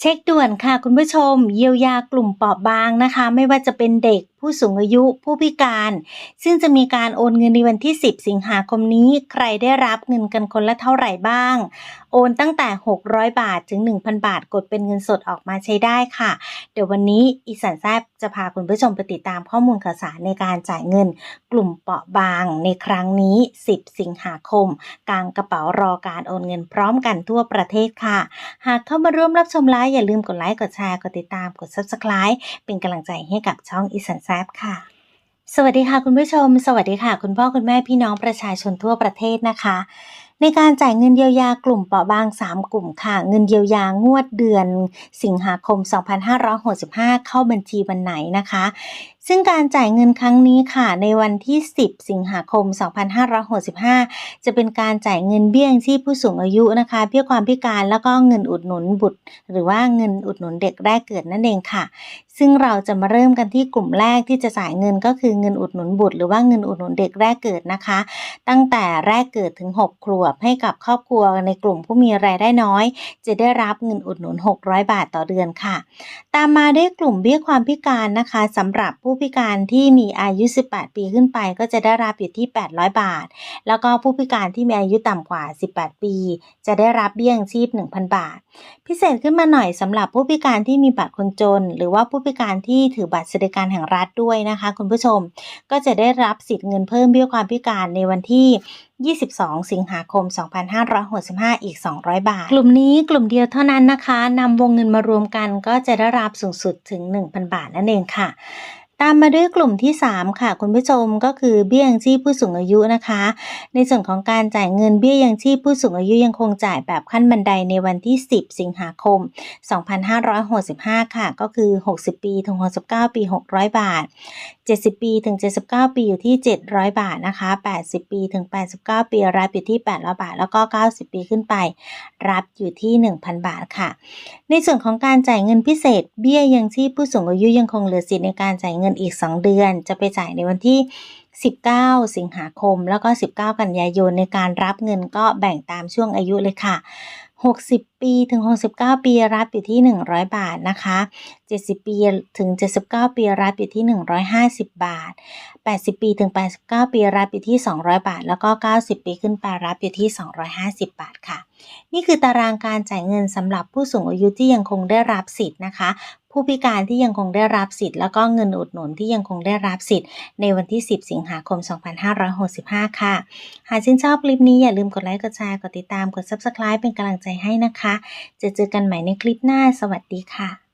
เช็คด่วนค่ะคุณผู้ชม เยียวยากลุ่มเปราะบางนะคะ ไม่ว่าจะเป็นเด็กผู้สูงอายุผู้พิการ ซึ่งจะมีการโอนเงินในวันที่ 10 สิงหาคมนี้ ใครได้รับเงินกันคนละเท่าไหร่บ้างโอนตั้งแต่ 600 บาทถึง 1,000 บาท กดเป็นเงินสดออกมาใช้ได้ค่ะ เดี๋ยววันนี้อีสันแซบจะพาคุณผู้ชมไปติดตามข้อมูลข่าวสารในการจ่ายเงิน กลุ่มเปราะบางในครั้งนี้ 10 สิงหาคม กลางกระเป๋ารอการโอนเงินพร้อมกันทั่วประเทศค่ะ หากเข้ามาร่วมรับชมไลฟ์อย่าลืมกดไลค์กดแชร์กดติดตามกด subscribe เป็นกำลังใจให้กับช่องอีสันแซบค่ะสวัสดีค่ะคุณผู้ชม สวัสดีค่ะ คุณพ่อ คุณแม่พี่น้องประชาชนทั่วประเทศนะคะ ในการจ่ายเงินเยียวยากลุ่มเปราะบาง 3 กลุ่มค่ะ เงินเยียวยางวดเดือน สิงหาคม 2565 เข้าบัญชีวันไหนนะคะ ซึ่งการจ่ายเงินครั้งนี้ค่ะ ในวันที่ 10 สิงหาคม 2565 จะเป็นการจ่ายเงินเบี้ยงชีพผู้สูงอายุนะคะเบี้ยความพิการแล้วก็เงินอุดหนุนบุตร หรือว่าเงินอุดหนุนเด็กแรกเกิดนั่นเองค่ะ ซึ่งเราจะมาเริ่มกันที่กลุ่มแรกที่จะจ่ายเงินก็คือเงินอุดหนุนบุตร หรือว่าเงินอุดหนุนเด็กแรกเกิดนะคะ ตั้งแต่แรกเกิดถึง 6 ขวบให้กับครอบครัวในกลุ่มผู้มีรายได้น้อย จะได้รับเงินอุดหนุน 600 บาทต่อเดือนค่ะ ตามมาด้วยกลุ่มเบี้ยความพิการนะคะสำหรับผู้พิการที่มีอายุ 18 ปีขึ้นไปก็จะได้รับอยู่ที่ 800 บาท แล้วก็ผู้พิการที่มีอายุต่ำกว่า 18 ปี จะได้รับเบี้ยยังชีพ 1,000 บาท พิเศษขึ้นมาหน่อยสำหรับผู้พิการที่มีบัตรคนจน หรือว่าผู้พิการที่ถือบัตรสวัสดิการแห่งรัฐด้วยนะคะ คุณผู้ชมก็จะได้รับสิทธิ์เงินเพิ่มเบี้ยความพิการในวันที่22 สิงหาคม 2565 อีก 200 บาท กลุ่มนี้กลุ่มเดียวเท่านั้นนะคะนำวงเงินมารวมกันก็จะได้รับสูงสุดถึง 1,000 บาทนั่นเองค่ะ ตามมาด้วยกลุ่มที่ 3 ค่ะ คุณผู้ชมก็คือเบี้ยยังชีพผู้สูงอายุนะคะ ในส่วนของการจ่ายเงินเบี้ยยังชีพผู้สูงอายุยังคงจ่ายแบบขั้นบันไดในวันที่ 10 สิงหาคม 2565 ค่ะ ก็คือ 60 ปีถึง 69 ปี 600 บาท 70 ปีถึง 79 ปีอยู่ที่ 700 บาทนะคะ 80 ปีถึง 89 ปีรับอยู่ที่ 800 บาท แล้วก็ 90 ปีขึ้นไป รับอยู่ที่ 1,000 บาทค่ะ ในส่วนของการจ่ายเงินพิเศษ เบี้ยยังชีพผู้สูงอายุยังคงเหลือสิทธิ์ในการจ่ายเงินอีก 2 เดือน จะไปจ่ายในวันที่ 19 สิงหาคม แล้วก็ 19 กันยายนในการรับเงินก็แบ่งตามช่วงอายุเลยค่ะ 60ปีถึง 69 ปีรับอยู่ที่ 100 บาทนะคะ 70 ปีถึง 79 ปีรับอยู่ที่ 150 บาท 80 ปีถึง 89 ปีรับอยู่ที่ 200 บาท แล้วก็ 90 ปีขึ้นไปรับอยู่ที่ 250 บาทค่ะ นี่คือตารางการจ่ายเงินสำหรับผู้สูงอายุที่ยังคงได้รับสิทธิ์นะคะผู้พิการที่ยังคงได้รับสิทธิ์ แล้วก็เงินอุดหนุนที่ยังคงได้รับสิทธิ์ ในวันที่ 10 สิงหาคม 2565 ค่ะ หากชื่นชอบคลิปนี้อย่าลืมกดไลค์ กดแชร์ กดติดตาม กด Subscribe เป็นกำลังใจให้นะคะจะเจอกันใหม่ในคลิปหน้า สวัสดีค่ะ